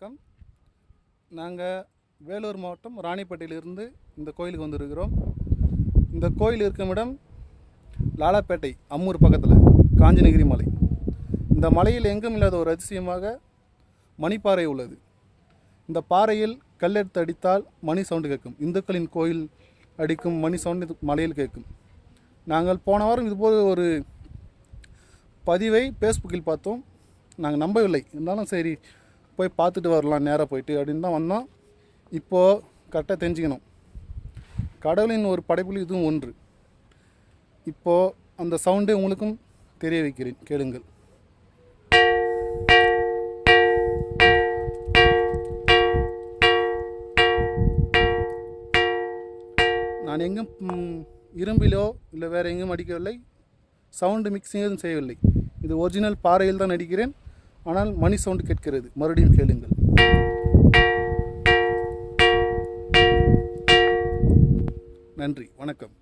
வணக்கம். நாங்கள் வேலூர் மாவட்டம் ராணிப்பேட்டையிலிருந்து இந்த கோயிலுக்கு வந்திருக்கிறோம். இந்த கோயில் இருக்கும் இடம் லாலாப்பேட்டை அம்மூர் பக்கத்தில் காஞ்சிநகிரி மலை. இந்த மலையில் எங்கும் இல்லாத ஒரு அதிசயமாக மணிப்பாறை உள்ளது. இந்த பாறையில் கல்லெடுத்து அடித்தால் மணி சவுண்டு கேட்கும். இந்துக்களின் கோயில் அடிக்கும் மணி சவுண்டு மலையில் கேட்கும். நாங்கள் போன வாரம் இதுபோல் ஒரு பதிவை ஃபேஸ்புக்கில் பார்த்தோம். நாங்கள் நம்பவில்லை. இருந்தாலும் சரி போய் பார்த்துட்டு வரலாம் நேராக போயிட்டு அப்படின்னு தான் வந்தோம். இப்போது கரெக்டாக தெரிஞ்சுக்கணும். கடவுளின் ஒரு படைப்புல இதுவும் ஒன்று. இப்போது அந்த சவுண்டை உங்களுக்கும் தெரிய வைக்கிறேன் கேளுங்கள். நான் எங்கும் இரும்பிலோ இல்லை வேறு எங்கும் அடிக்கவில்லை. சவுண்டு மிக்சிங் எதுவும் செய்யவில்லை. இது ஒரிஜினல் பாறையில் தான் அடிக்கிறேன் ஆனால் மணி சவுண்டு கேட்கிறது. மறுபடியும் கேளுங்கள். நன்றி. வணக்கம்.